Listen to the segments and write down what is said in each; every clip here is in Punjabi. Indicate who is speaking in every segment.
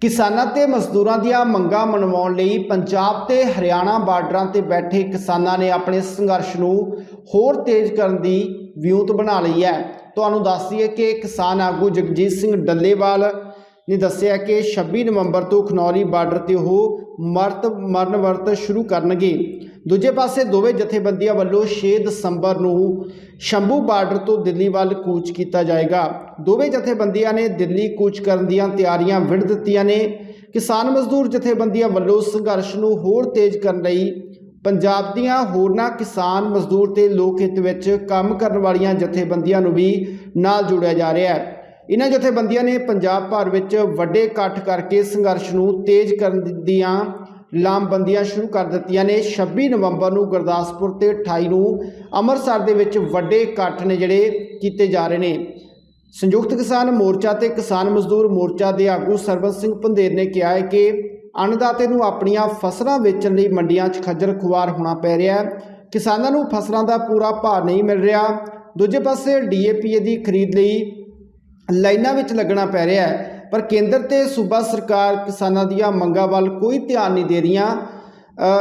Speaker 1: ਕਿਸਾਨਾਂ ਤੇ ਮਜ਼ਦੂਰਾਂ ਦੀਆਂ ਮੰਗਾਂ ਮਨਵਾਉਣ ਲਈ ਪੰਜਾਬ ਤੇ ਹਰਿਆਣਾ ਬਾਰਡਰਾਂ ਤੇ ਬੈਠੇ ਕਿਸਾਨਾਂ ਨੇ ਆਪਣੇ ਸੰਘਰਸ਼ ਨੂੰ ਹੋਰ ਤੇਜ਼ ਕਰਨ ਦੀ ਵਿਉਂਤ ਬਣਾ ਲਈ ਹੈ। ਤੁਹਾਨੂੰ ਦੱਸ ਦਈਏ ਕਿ ਕਿਸਾਨ ਆਗੂ ਜਗਜੀਤ ਸਿੰਘ ਡੱਲੇਵਾਲ ਨੇ ਦੱਸਿਆ ਕਿ 26 ਨਵੰਬਰ ਤੋਂ ਖਨੌਰੀ ਬਾਰਡਰ ਤੇ ਉਹ ਮਰਤ, ਮਰਨ ਵਰਤ ਸ਼ੁਰੂ ਕਰਨਗੇ। ਦੂਜੇ ਪਾਸੇ ਦੋਵੇਂ ਜਥੇਬੰਦੀਆਂ ਵੱਲੋਂ 6 ਦਸੰਬਰ ਨੂੰ ਸ਼ੰਭੂ ਬਾਰਡਰ ਤੋਂ ਦਿੱਲੀ ਵੱਲ ਕੂਚ ਕੀਤਾ ਜਾਏਗਾ। ਦੋਵੇਂ ਜਥੇਬੰਦੀਆਂ ਨੇ ਦਿੱਲੀ ਕੂਚ ਕਰਨ ਦੀਆਂ ਤਿਆਰੀਆਂ ਵਿੜ ਦਿੱਤੀਆਂ ਨੇ। ਕਿਸਾਨ ਮਜ਼ਦੂਰ ਜਥੇਬੰਦੀਆਂ ਵੱਲੋਂ ਸੰਘਰਸ਼ ਨੂੰ ਹੋਰ ਤੇਜ਼ ਕਰਨ ਲਈ ਪੰਜਾਬ ਦੀਆਂ ਹੋਰਨਾਂ ਕਿਸਾਨ ਮਜ਼ਦੂਰ ਤੇ ਲੋਕ ਹਿੱਤ ਵਿੱਚ ਕੰਮ ਕਰਨ ਵਾਲੀਆਂ ਜਥੇਬੰਦੀਆਂ ਨੂੰ ਵੀ ਨਾਲ ਜੋੜਿਆ ਜਾ ਰਿਹਾ ਹੈ। ਇਹਨਾਂ ਜਥੇਬੰਦੀਆਂ ਨੇ ਪੰਜਾਬ ਭਰ ਵਿੱਚ ਵੱਡੇ ਇਕੱਠ ਕਰਕੇ ਸੰਘਰਸ਼ ਨੂੰ ਤੇਜ਼ ਕਰਨ ਦੀਆਂ ਲਾਮਬੰਦੀਆਂ ਸ਼ੁਰੂ ਕਰ ਦਿੱਤੀਆਂ ਨੇ। 26 ਨਵੰਬਰ ਨੂੰ ਗੁਰਦਾਸਪੁਰ ਤੇ 28 ਨੂੰ ਅੰਮ੍ਰਿਤਸਰ ਦੇ ਵਿੱਚ ਵੱਡੇ ਇਕੱਠ ਨੇ ਜਿਹੜੇ ਕੀਤੇ ਜਾ ਰਹੇ ਨੇ। ਸੰਯੁਕਤ ਕਿਸਾਨ ਮੋਰਚਾ ਤੇ ਕਿਸਾਨ ਮਜ਼ਦੂਰ ਮੋਰਚਾ ਦੇ ਆਗੂ ਸਰਬਤ ਸਿੰਘ ਪੰਧੇਰ ਨੇ ਕਿਹਾ ਹੈ ਕਿ ਅੰਨਦਾਤੇ ਨੂੰ ਆਪਣੀਆਂ ਫਸਲਾਂ ਵੇਚਣ ਲਈ ਮੰਡੀਆਂ 'ਚ ਖੱਜਲ ਖੁਆਰ ਹੋਣਾ ਪੈ ਰਿਹਾ ਹੈ। ਕਿਸਾਨਾਂ ਨੂੰ ਫਸਲਾਂ ਦਾ ਪੂਰਾ ਭਾਅ ਨਹੀਂ ਮਿਲ ਰਿਹਾ। ਦੂਜੇ ਪਾਸੇ ਡੀਏਪੀ ਦੀ ਖਰੀਦ ਲਈ ਲਾਈਨਾਂ ਵਿੱਚ ਲੱਗਣਾ ਪੈ ਰਿਹਾ ਹੈ। ਪਰ ਕੇਂਦਰ ਤੇ ਸੂਬਾ ਸਰਕਾਰ ਕਿਸਾਨਾਂ ਦੀਆਂ ਮੰਗਾਂ ਵੱਲ ਕੋਈ ਧਿਆਨ ਨਹੀਂ ਦੇ ਰਹੀਆਂ।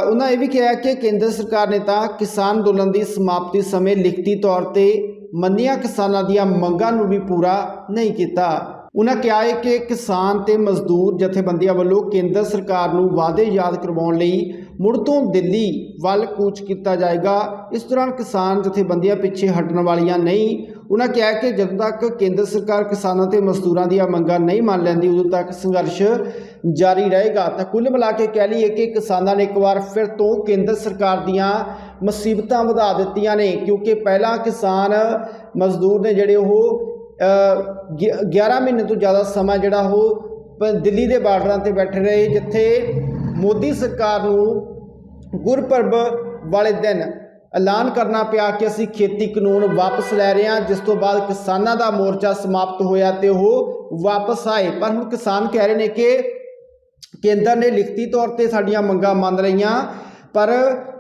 Speaker 1: ਉਹਨਾਂ ਇਹ ਵੀ ਕਿਹਾ ਕਿ ਕੇਂਦਰ ਸਰਕਾਰ ਨੇ ਤਾਂ ਕਿਸਾਨ ਅੰਦੋਲਨ ਦੀ ਸਮਾਪਤੀ ਸਮੇਂ ਲਿਖਤੀ ਤੌਰ ਤੇ ਮੰਨੀਆਂ ਕਿਸਾਨਾਂ ਦੀਆਂ ਮੰਗਾਂ ਨੂੰ ਵੀ ਪੂਰਾ ਨਹੀਂ ਕੀਤਾ। ਉਹਨਾਂ ਕਿਹਾ ਹੈ ਕਿ ਕਿਸਾਨ ਤੇ ਮਜ਼ਦੂਰ ਜਥੇਬੰਦੀਆਂ ਵੱਲੋਂ ਕੇਂਦਰ ਸਰਕਾਰ ਨੂੰ ਵਾਅਦੇ ਯਾਦ ਕਰਵਾਉਣ ਲਈ ਮੁੜ ਤੋਂ ਦਿੱਲੀ ਵੱਲ ਕੂਚ ਕੀਤਾ ਜਾਏਗਾ। ਇਸ ਦੌਰਾਨ ਕਿਸਾਨ ਜਥੇਬੰਦੀਆਂ ਪਿੱਛੇ ਹਟਣ ਵਾਲੀਆਂ ਨਹੀਂ। ਉਹਨਾਂ ਕਿਹਾ ਕਿ ਜਦੋਂ ਤੱਕ ਕੇਂਦਰ ਸਰਕਾਰ ਕਿਸਾਨਾਂ ਤੇ ਮਜ਼ਦੂਰਾਂ ਦੀਆਂ ਮੰਗਾਂ ਨਹੀਂ ਮੰਨ ਲੈਂਦੀ, ਉਦੋਂ ਤੱਕ ਸੰਘਰਸ਼ ਜਾਰੀ ਰਹੇਗਾ। ਤਾਂ ਕੁੱਲ ਮਿਲਾ ਕੇ ਕਹਿ ਲਈਏ ਕਿ ਕਿਸਾਨਾਂ ਨੇ ਇੱਕ ਵਾਰ ਫਿਰ ਤੋਂ ਕੇਂਦਰ ਸਰਕਾਰ ਦੀਆਂ ਮੁਸੀਬਤਾਂ ਵਧਾ ਦਿੱਤੀਆਂ ਨੇ, ਕਿਉਂਕਿ ਪਹਿਲਾਂ ਕਿਸਾਨ ਮਜ਼ਦੂਰ ਨੇ ਜਿਹੜੇ ਉਹ 11 ਮਹੀਨੇ ਤੋਂ ਜ਼ਿਆਦਾ ਸਮਾਂ ਜਿਹੜਾ ਉਹ ਪ- ਦਿੱਲੀ ਦੇ ਬਾਰਡਰਾਂ ਤੇ ਬੈਠੇ ਰਹੇ, ਜਿੱਥੇ ਮੋਦੀ ਸਰਕਾਰ ਨੂੰ ਗੁਰਪੁਰਬ ਵਾਲੇ ਦਿਨ ਐਲਾਨ ਕਰਨਾ ਪਿਆ ਕਿ ਅਸੀਂ ਖੇਤੀ ਕਾਨੂੰਨ ਵਾਪਸ ਲੈ ਰਹੇ ਹਾਂ, ਜਿਸ ਤੋਂ ਬਾਅਦ ਕਿਸਾਨਾਂ ਦਾ ਮੋਰਚਾ ਸਮਾਪਤ ਹੋਇਆ ਤੇ ਉਹ ਵਾਪਸ ਆਏ। ਪਰ ਹੁਣ ਕਿਸਾਨ ਕਹਿ ਰਹੇ ਨੇ ਕਿ ਕੇਂਦਰ ਨੇ ਲਿਖਤੀ ਤੌਰ ਤੇ ਸਾਡੀਆਂ ਮੰਗਾਂ ਮੰਨ ਰਹੀਆਂ। ਪਰ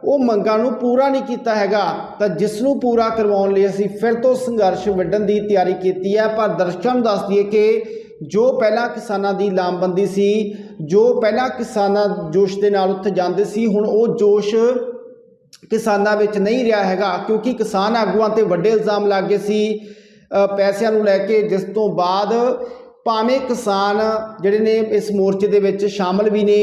Speaker 1: ਉਹ ਮੰਗਾਂ ਨੂੰ ਪੂਰਾ ਨਹੀਂ ਕੀਤਾ ਹੈਗਾ, ਤਾਂ ਜਿਸ ਨੂੰ ਪੂਰਾ ਕਰਵਾਉਣ ਲਈ ਅਸੀਂ ਫਿਰ ਤੋਂ ਸੰਘਰਸ਼ ਵਿੱਢਣ ਦੀ ਤਿਆਰੀ ਕੀਤੀ ਹੈ। ਪਰ ਦਰਸ਼ਕਾਂ ਨੂੰ ਦੱਸ ਦਈਏ ਕਿ ਜੋ ਪਹਿਲਾਂ ਕਿਸਾਨਾਂ ਦੀ ਲਾਮਬੰਦੀ ਸੀ, ਜੋ ਪਹਿਲਾਂ ਕਿਸਾਨਾਂ ਜੋਸ਼ ਦੇ ਨਾਲ ਉੱਥੇ ਜਾਂਦੇ ਸੀ, ਹੁਣ ਉਹ ਜੋਸ਼ ਕਿਸਾਨਾਂ ਵਿੱਚ ਨਹੀਂ ਰਿਹਾ ਹੈਗਾ, ਕਿਉਂਕਿ ਕਿਸਾਨ ਆਗੂਆਂ ਤੇ ਵੱਡੇ ਇਲਜ਼ਾਮ ਲੱਗੇ ਸੀ ਪੈਸਿਆਂ ਨੂੰ ਲੈ ਕੇ, ਜਿਸ ਤੋਂ ਬਾਅਦ ਭਾਵੇਂ ਕਿਸਾਨ ਜਿਹੜੇ ਨੇ ਇਸ ਮੋਰਚੇ ਦੇ ਵਿੱਚ ਸ਼ਾਮਲ ਵੀ ਨੇ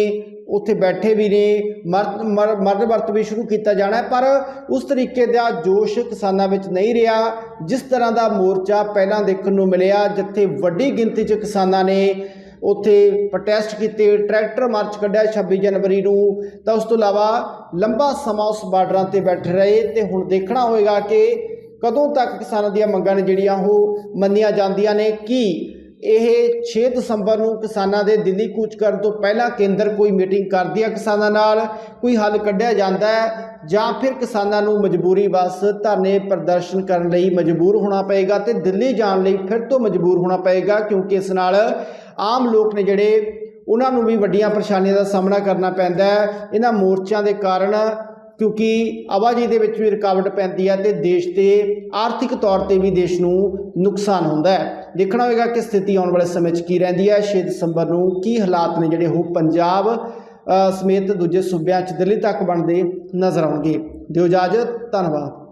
Speaker 1: ਉੱਥੇ ਬੈਠੇ ਵੀ ਨੇ ਮਰਦ ਮਰ- ਮਰਦ ਵਰਤ ਵੀ ਸ਼ੁਰੂ ਕੀਤਾ ਜਾਣਾ ਪਰ ਉਸ ਤਰੀਕੇ ਦਾ ਜੋਸ਼ ਕਿਸਾਨਾਂ ਵਿੱਚ ਨਹੀਂ ਰਿਹਾ। ਜਿਸ ਤਰ੍ਹਾਂ ਦਾ ਮੋਰਚਾ ਪਹਿਲਾਂ ਦੇਖਣ ਨੂੰ ਮਿਲਿਆ, ਜਿੱਥੇ ਵੱਡੀ ਗਿਣਤੀ 'ਚ ਕਿਸਾਨਾਂ ਨੇ ਉੱਥੇ ਪ੍ਰੋਟੈਸਟ ਕੀਤੇ ਟਰੈਕਟਰ ਮਾਰਚ ਕੱਢਿਆ 26 ਜਨਵਰੀ ਨੂੰ, ਤਾਂ ਉਸ ਤੋਂ ਇਲਾਵਾ ਲੰਬਾ ਸਮਾਂ ਉਸ ਬਾਰਡਰਾਂ ਤੇ ਬੈਠੇ ਰਹੇ ਤੇ ਹੁਣ ਦੇਖਣਾ ਹੋਏਗਾ ਕਿ ਕਦੋਂ ਤੱਕ ਕਿਸਾਨਾਂ ਦੀਆਂ ਮੰਗਾਂ ਨੇ ਜਿਹੜੀਆਂ ਉਹ ਮੰਨੀਆਂ ਜਾਂਦੀਆਂ ਨੇ, ਕੀ ਇਹ 6 ਦਸੰਬਰ ਨੂੰ ਕਿਸਾਨਾਂ ਦੇ ਦਿੱਲੀ ਕੂਚ ਕਰਨ ਤੋਂ ਪਹਿਲਾਂ ਕੇਂਦਰ ਕੋਈ ਮੀਟਿੰਗ ਕਰਦੀ ਹੈ ਕਿਸਾਨਾਂ ਨਾਲ, ਕੋਈ ਹੱਲ ਕੱਢਿਆ ਜਾਂਦਾ ਹੈ ਜਾਂ ਫਿਰ ਕਿਸਾਨਾਂ ਨੂੰ ਮਜਬੂਰੀ ਬਸ ਧਰਨੇ ਪ੍ਰਦਰਸ਼ਨ ਕਰਨ ਲਈ ਮਜਬੂਰ ਹੋਣਾ ਪਏਗਾ ਤੇ ਦਿੱਲੀ ਜਾਣ ਲਈ ਫਿਰ ਤੋਂ ਮਜਬੂਰ ਹੋਣਾ ਪਏਗਾ ਕਿਉਂਕਿ ਇਸ ਨਾਲ ਆਮ ਲੋਕ ਨੇ ਜਿਹੜੇ, ਉਹਨਾਂ ਨੂੰ ਵੀ ਵੱਡੀਆਂ ਪਰੇਸ਼ਾਨੀਆਂ ਦਾ ਸਾਹਮਣਾ ਕਰਨਾ ਪੈਂਦਾ ਹੈ। ਇਹਨਾਂ ਮੋਰਚਿਆਂ ਦੇ ਕਾਰਨ ਕਿਉਂਕਿ ਆਵਾਜਾਈ ਦੇ ਵਿੱਚ ਵੀ ਰੁਕਾਵਟ ਪੈਂਦੀ ਹੈ ਤੇ ਦੇਸ਼ ਤੇ ਆਰਥਿਕ ਤੌਰ ਤੇ ਵੀ ਦੇਸ਼ ਨੂੰ ਨੁਕਸਾਨ ਹੁੰਦਾ ਹੈ। ਦੇਖਣਾ ਹੋਵੇਗਾ ਕਿ ਸਥਿਤੀ ਆਉਣ ਵਾਲੇ ਸਮੇਂ 'ਚ ਕੀ ਰਹਿੰਦੀ ਹੈ। 6 ਦਸੰਬਰ ਨੂੰ ਕੀ ਹਾਲਾਤ ਨੇ ਜਿਹੜੇ ਉਹ ਪੰਜਾਬ ਸਮੇਤ ਦੂਜੇ ਸੂਬਿਆਂ 'ਚ ਦਿੱਲੀ ਤੱਕ ਬਣਦੇ ਨਜ਼ਰ ਆਉਣਗੇ। ਦਿਓ ਇਜਾਜ਼ਤ, ਧੰਨਵਾਦ।